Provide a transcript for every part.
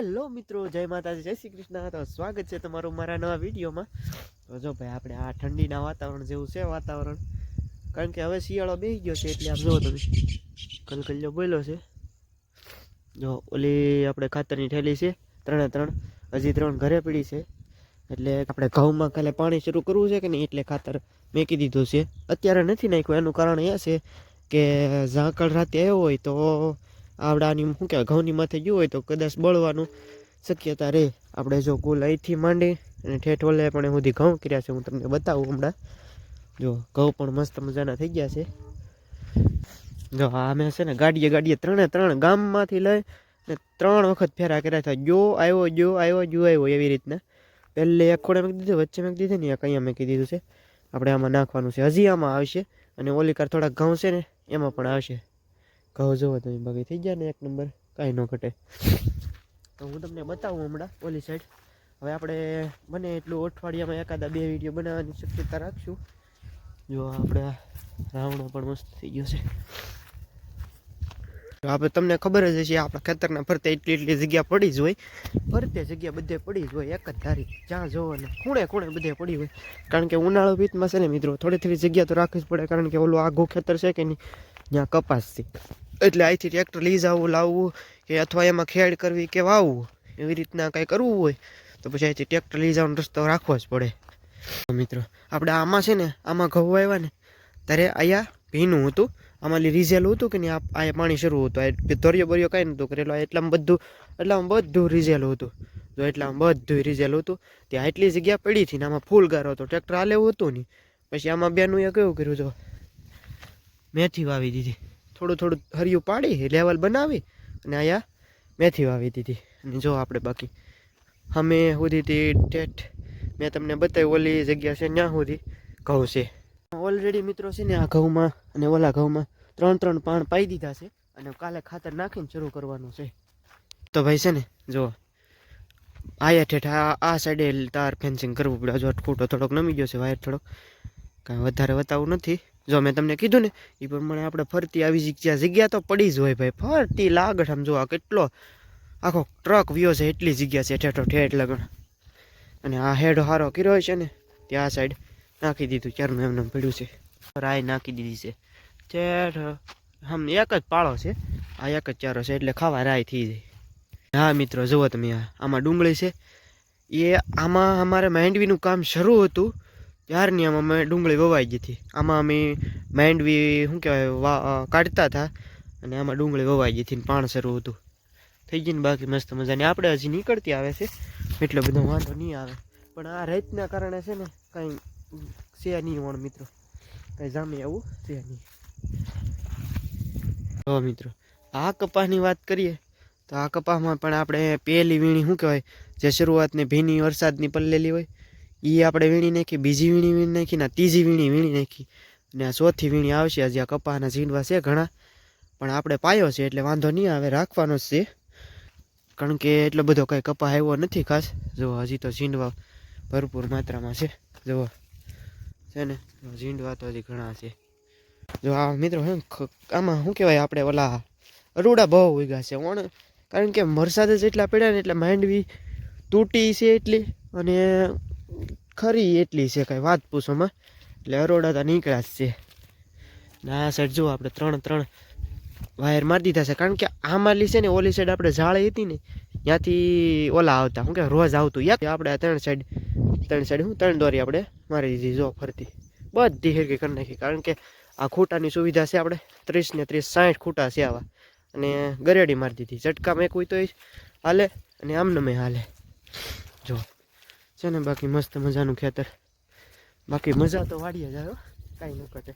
Hello મિત્રો, જય માતાજી, જય શ્રી કૃષ્ણ. તો સ્વાગત છે તમારું મારા નવા વિડીયોમાં. તો જો ભાઈ, આપણે આ ઠંડીના વાતાવરણ જેવું છે વાતાવરણ. કારણ કે હવે શિયાળો બેસી ગયો છે, એટલે આમ જો તમે કલકલિયો બોલ્યો છે. જો ઓલી આપણે ખાતરની ઠેલી છે, ત્રણે ત્રણ, હજી ત્રણ ઘરે પડી છે. એટલે આપણે ઘઉંમાં કાલે પાણી શરૂ કરવું છે કે નહીં, એટલે ખાતર મેકી દીધું છે. અત્યારે નથી નાખ્યું, એનું કારણ એ છે કે ઝાંકળ રાતે આવ્યો હોય તો આવડાની શું કહેવાય ઘઉંની માથે ગયું હોય તો કદાચ બળવાનું શક્યતા રહે. આપણે જો કુલ અહીંથી માંડી અને ઠેઠ ઓલે પણ સુધી ઘઉં કર્યા છે, હું તમને બતાવું હમણાં. જો ઘઉં પણ મસ્ત મજાના થઈ ગયા છે. જો અમે છે ને ગાડીએ ગાડીએ ત્રણે ત્રણ ગામમાંથી લઈ ને ત્રણ વખત ફેરા કર્યા હતા. જો આવ્યો જો આવ્યો જો આવ્યો એવી રીતના. પહેલે એક ખોડે મેં દીધું, વચ્ચે મેં દીધું ને એક અહીંયા મેં કીધું છે. આપણે આમાં નાખવાનું છે. હજી આમાં આવશે અને ઓલી કાર થોડાક ઘઉં છે ને, એમાં પણ આવશે. ઘઉં જોવો તમે બાકી થઈ ગયા ને એક નંબર, કાંઈ ન ઘટે. તો હું તમને બતાવું હમણાં, ઓલી સાઈડ હવે આપણે બને એટલું અઠવાડિયામાં એકાદા બે વીડિયો બનાવવાની શક્યતા રાખશું. જો આપણે રાવણો પણ મસ્ત થઈ ગયો છે. આપણે તમને ખબર જ હશે, આપણા ખેતરના ફરતે એટલી એટલી જગ્યા પડી જ હોય. ફરતે જગ્યા બધે પડી જ હોય, એક જ ધારી. જ્યાં જોવો ને ખૂણે ખૂણે બધે પડી હોય. કારણ કે ઉનાળો વીતમાં છે ને મિત્રો, થોડી થોડી જગ્યા તો રાખવી જ પડે, કારણ કે ઓલું આઘું ખેતર છે કે નહીં જ્યાં કપાસ છે. એટલે અહીંથી ટ્રેક્ટર લઈ જવું, લાવવું કે અથવા એમાં ખેડ કરવી કે વાવવું, એવી રીતના કાંઈ કરવું હોય, તો પછી અહીંથી ટ્રેક્ટર લઈ જવાનો રસ્તો રાખવો જ પડે. તો મિત્રો, આપણે આમાં છે ને, આમાં ઘઉં આવ્યા ને, ત્યારે અહીંયા ભીનું હતું, આમાં રીઝેલું હતું કે નહીં, આ પાણી શરૂ હતું ધોરિયો બરિયો કાંઈ નહોતું કરેલો એટલામાં બધું એટલામાં બધું રીઝેલું હતું. જો એટલામાં બધું રીઝેલું હતું, ત્યાં એટલી જગ્યા પડી હતી ને, આમાં ફૂલ ગારો હતો, ટ્રેક્ટર હાલેવું હતું નહીં. પછી આમાં બેનું એ કેવું કર્યું, જો, મેથી વાવી દીધી. થોડું થોડું હરિયું પાડી, લેવલ બનાવી અને અહીંયા મેથી વાવી દીધી. અને જો આપણે બાકી અમે સુધીથી ઠેઠ મેં તમને બતાવ્યું, ઓલી જગ્યા છે ત્યાં સુધી ઘઉં છે. ઓલરેડી મિત્રો છે ને આ ઘઉંમાં અને ઓલા ઘઉંમાં ત્રણ ત્રણ પાણ પાઈ દીધા છે અને કાલે ખાતર નાખીને શરૂ કરવાનું છે. તો ભાઈ છે ને, જો આયા ઠેઠ આ આ સાઈડે તાર ફેન્સિંગ કરવું પડે. હજુ ખોટો થોડોક નમી ગયો છે, વાયર થોડોક. કાંઈ વધારે બતાવું નથી. જો મેં તમને કીધું ને એ પ્રમાણે આપણે ફરતી આવી જગ્યા જગ્યા તો પડી જ હોય ભાઈ. ફરતી લાગઠ આમ જો આ કેટલો આખો ટ્રક વ્યો છે, એટલી જગ્યા છે, ઠેઠો ઠેઠ લગણ અને આ હેડો હારો કર્યો છે ને, ત્યાં સાઈડ નાખી દીધું, ક્યારનું એમને પડ્યું છે. રાય નાખી દીધી છે. ઠેઠ, આમ એક જ પાળો છે, આ એક જ ચારો છે, એટલે ખાવા રાય થઈ જાય. હા મિત્રો, જુઓ તમે આમાં ડુંગળી છે. એ આમાં અમારે માંડવીનું કામ શરૂ હતું. ત્યારની આમાં અમે ડુંગળી વવાઈ ગઈ હતી. આમાં અમે માંડવી, શું કહેવાય કાઢતા હતા અને આમાં ડુંગળી વવાઈ ગઈ હતી પાણ શરૂ હતું. થઈ ગઈ ને બાકી મસ્ત મજાની. આપણે હજી નીકળતી આવે છે, એટલો બધો વાંધો નહીં આવે. પણ આ રેતના કારણે છે ને કાંઈ છે નહીં વણ મિત્રો. કાંઈ જામે આવું છે નહીં. હો મિત્રો, આ કપાસની વાત કરીએ તો આ કપાસમાં પણ આપણે પહેલી વીણી, શું કહેવાય, જે શરૂઆતની ભીની વરસાદની પલ્લેલી હોય એ આપણે વીણી નાખી, બીજી વીણી વીણી નાખી ને ત્રીજી વીણી વીણી નાખી. અને આ ચોથી વીણી આવશે, હજી આ કપાના ઝીંડવા છે ઘણા. પણ આપણે પાયો છે, એટલે વાંધો નહીં આવે રાખવાનો જ છે. કારણ કે એટલો બધો કાંઈ કપા આવ્યો નથી ખાસ. જો, હજી તો ઝીંડવા ભરપૂર માત્રામાં છે. જુઓ છે ને ઝીંડવા તો હજી ઘણા છે. જો, આ મિત્રો, હે આમાં શું કહેવાય, આપણે ઓલા અરૂડા બહુ ઉગ્યા છે, ઓણ. કારણ કે વરસાદ જ એટલા પડ્યા ને, એટલે માંડવી તૂટી છે એટલી. અને ખરી એટલી છે કાંઈ વાત પૂછોમાં એટલે અરોડા તો નીકળ્યા જ છે. ના આ સાઈડ જુઓ આપણે ત્રણ ત્રણ વાયર મારી દીધા છે. કારણ કે આ લી છે ને, ઓલી સાઈડ આપણે જાળી હતી ને, ત્યાંથી ઓલા આવતા. શું કે રોજ આવતું. યાદ આપણે ત્રણ સાઈડ ત્રણ સાઈડ હું ત્રણ દોરી આપણે મારી દીધી જો ફરતી. બધી હેરકી કરી નાખી. કારણ કે આ ખૂટાની સુવિધા છે આપણે. ત્રીસ ને ત્રીસ સાઠ ખૂટા છે આવા. અને ગરેડી મારી દીધી. ઝટકામાં એક કોઈ તો હાલે અને આમને મેં હાલે. જો. છે ને બાકી મસ્ત મજાનું ખેતર. બાકી મજા તો વાડીએ જાય કાંઈ ન કટે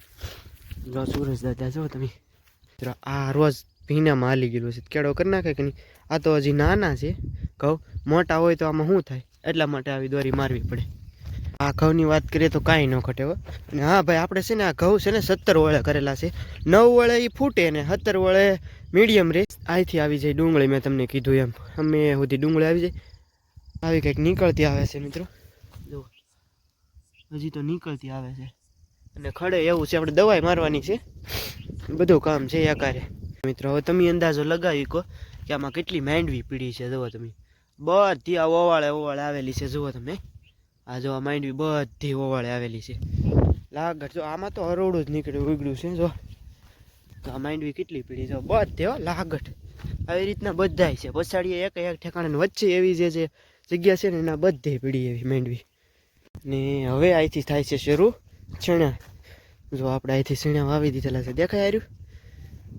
જો સુરજ દાદા જો તમે. આ રોજ ભીનામાં હાલી ગયેલું છે. કેળો કરી નાખે કે નહીં? આ તો હજી નાના છે. ઘઉં મોટા હોય તો આમાં શું થાય? એટલા માટે આવી દોરી મારવી પડે. આ ઘઉંની વાત કરીએ તો કાંઈ ન હો. અને હા ભાઈ, આપણે છે ને આ ઘઉં છે ને સત્તર વળે કરેલા છે. નવ વળે એ ફૂટે ને સત્તર વળે મીડિયમ રે. અહીંથી આવી જાય ડુંગળી મેં તમને કીધું એમ. અમે સુધી ડુંગળી આવી જાય. આવી કંઈક નીકળતી આવે છે મિત્રો. જુઓ. હજી તો નીકળતી આવે છે. અને ખડે એવું છે આપણે દવાઈ મારવાની છે. બધું કામ છે એકારે મિત્રો હવે તમે અંદાજો લગાવી કહો કે આમાં કેટલી માંડવી પીડી છે જુઓ તમે. બધી આ ઓવાળે ઓવાળે આવેલી છે જુઓ તમે. આ જો આ માંડવી બધી ઓવાળે આવેલી છે. લાગડ જો આમાં તો હરોડું જ નીકળ્યું ઉગડ્યું છે જો આ માંડવી કેટલી પીડી જો બધે લાગટ આવી રીતના બધાય છે. પછાડીએ એક એક ઠેકાણે વચ્ચે એવી જે જે જગ્યા છે ને એના બધે પીડી એવી માંડવી. ને હવે અહીંથી થાય છે શરૂ. છણ્યા જો આપણે અહીંથી છીણા વાવી દીધેલા છે. દેખાય આવ્યું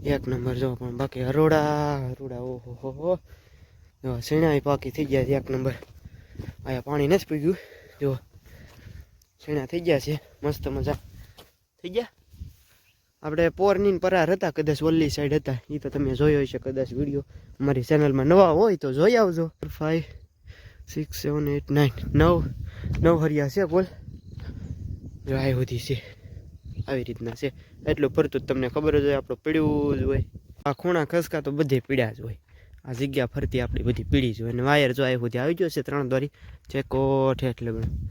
એક નંબર જો પણ બાકી હરોડા હરોડા, ઓહો, હો હો. જો છીણા પાકી થઈ ગયા છે, એક નંબર. અહીંયા પાણી નથી પીગ્યું. જો છીણા થઈ ગયા છે. મસ્ત મજા. થઈ ગયા? આપણે પોરની પરાર હતા, કદાચ ઓલ્લી સાઈડ હતા. એ તો તમે જોયો હશે કદાચ વીડિયો. અમારી ચેનલમાં નવા હોય તો જોઈ આવજો. Five six seven eight nine નવ નવ હરિયા છે, બોલ. જો આ સુધી છે. આવી રીતના છે. એટલું ફરતું તમને ખબર જ હોય, આપણું પીડ્યું જ હોય. આ ખૂણા ખસકા તો બધે પીડ્યા જ હોય. આ જગ્યા ફરતી આપણી બધી પીળી જ હોય. અને વાયર જો આ સુધી આવી ગયો છે, ત્રણ દોરી કોઠે એટલે બધું.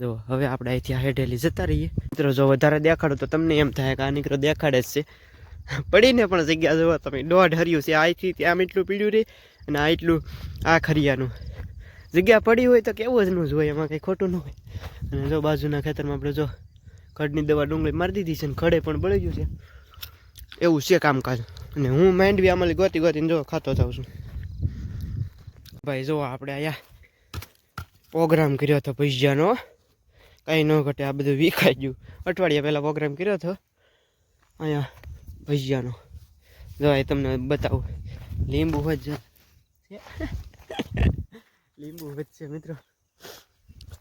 જો, હવે આપણે અહીંથી આ હેઠેલી જતા રહીએ. મિત્રો, જો વધારે દેખાડો તો તમને એમ થાય કે આ નીકળો દેખાડે જ છે. પડીને પણ જગ્યા જોવા તમે દોઢ હર્યું છે. અહીંથી ત્યાં એટલું પીડ્યું રહે અને આ એટલું આ ખરિયાનું જગ્યા પડી હોય તો કેવું જ ન જ હોય એમાં કંઈ ખોટું ન હોય. અને જો બાજુના ખેતરમાં આપણે જો ખડની દવા ડુંગળી મારી દીધી છે ને ખડે પણ બળી ગયું છે. એવું છે કામકાજ. અને હું માંડવી આમાં ગોતી ગોતીને જો ખાતો જાઉં છું. ભાઈ, જો આપણે અહીંયા પ્રોગ્રામ કર્યો હતો પૈસાનો કાંઈ ન ઘટે, આ બધું વિખાઈ ગયું. અઠવાડિયા પહેલાં પ્રોગ્રામ કર્યો હતો. અહીંયા ભજીયાનો. જો એ તમને બતાવું. લીંબુ વચ્ચે લીંબુ વચ્ચે મિત્રો.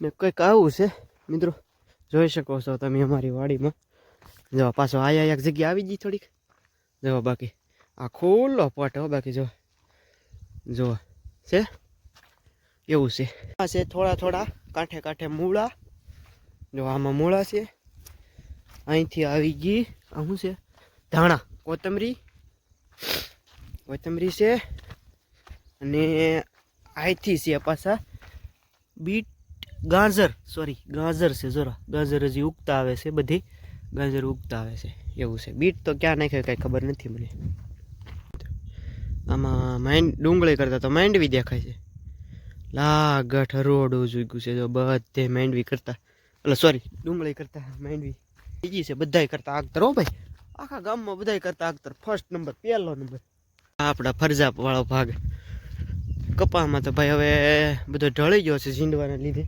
ને કંઈક આવું છે, મિત્રો. જોઈ શકો છો તમે અમારી વાડીમાં. જો પાછો આયા એક જગ્યા આવી ગઈ થોડીક. જો બાકી આ ખુલ્લો પટ હો, બાકી જો. જો છે, એવું છે. આ છે થોડા થોડા કાંઠે કાંઠે મૂળા. જો આમાં મૂળા છે. અહીંથી આવી ગઈ, આ શું છે? ધાણા, કોથમરી. કોથમરી છે. અને અહીંથી છે પાછા. બીટ ગાજર સોરી ગાજર છે જરા. ગાજર હજી ઉગતા આવે છે બધી. ગાજર ઉગતા આવે છે. એવું છે. બીટ તો ક્યાં નાખે કાંઈ ખબર નથી મને. આમાં માઇન્ડ ડુંગળી કરતા તો માંડવી દેખાય છે. લાગઠ હરોડું જોઈગું છે. જો બધે માંડવી કરતા. એટલે સોરી ડુંગળી કરતા માંડવી. બીજી છે બધાય કરતા આગતર, હો ભાઈ. આખા ગામમાં બધાય કરતા આગતર. ફર્સ્ટ નંબર પહેલો નંબર આપણા ફરજા વાળો ભાગ. કપામાં તો ભાઈ હવે બધો ઢળી ગયો છે ઝીંડવાના લીધે.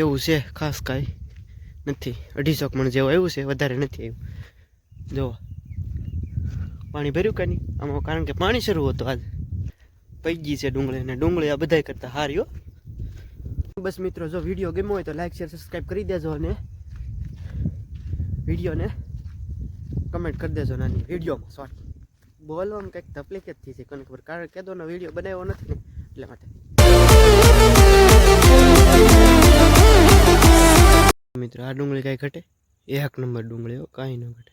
એવું છે, ખાસ કાંઈ નથી. અઢીસો મણ જેવું એવું છે, વધારે નથી આવ્યું જો પાણી ભર્યું કે આમાં કારણ કે પાણી શરૂ હતું આજ. પૈગી છે ડુંગળી ને ડુંગળી આ બધાય કરતા હાર્યો બસ મિત્રો, જો વીડિયો ગમ્યો હોય તો લાઈક શેર સબસ્ક્રાઈબ કરી દેજો અને વિડીયોને કમેન્ટ કરી દેજો નાની. વિડીયોમાં શોર્ટ બોલવામાં કંઈક તકલીફ જ થઈ છે કોને ખબર કારણ કે કેદોનો વીડિયો બનાવ્યો નથી ને. એટલે માટે મિત્રો આ ડુંગળી કાંઈ ઘટે? એક નંબર ડુંગળીઓ કાંઈ ન ઘટે.